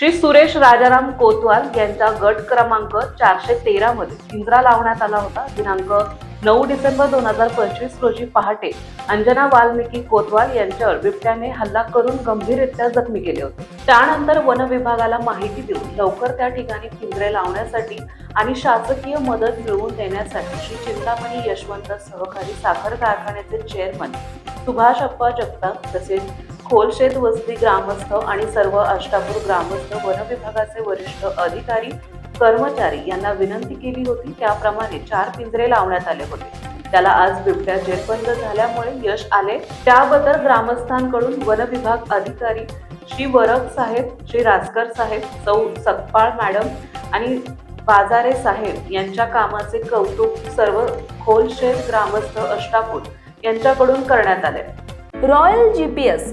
श्री सुरेश राजाराम कोतवाल यांचा गट क्रमांक चारशे तेरा मध्ये पिंजरा लावण्यात आला होता. दिनांक नऊ डिसेंबर दोन हजार पंचवीस रोजी पहाटे अंजना वाल्मिकी कोतवाल यांच्यावर बिबट्याने हल्ला करून गंभीररित्या जखमी केले होते. त्यानंतर वन विभागाला माहिती देऊन लवकर त्या ठिकाणी पिंजरे लावण्यासाठी आणि शासकीय मदत मिळवून देण्यासाठी श्री चिंतामणी यशवंत सहकारी साखर कारखान्याचे चेअरमन सुभाष अप्पा जगताप तसेच खोलशेत वस्ती ग्रामस्थ आणि सर्व अष्टापूर ग्रामस्थ वन विभागाचे वरिष्ठ अधिकारी कर्मचारी यांना विनंती केली होती. त्याप्रमाणे चार पिंजरे लावण्यात आले होते. त्याला आज बिबट्या जेरबंद झाल्यामुळे यश आले. त्याबद्दल ग्रामस्थांकडून वन विभाग अधिकारी श्री वरक साहेब श्री रासकर साहेब सौ सकपाळ मॅडम आणि बाजारे साहेब यांच्या कामाचे कौतुक सर्व खोलशेत ग्रामस्थ अष्टापूर यांच्याकडून करण्यात आले. Royal G P S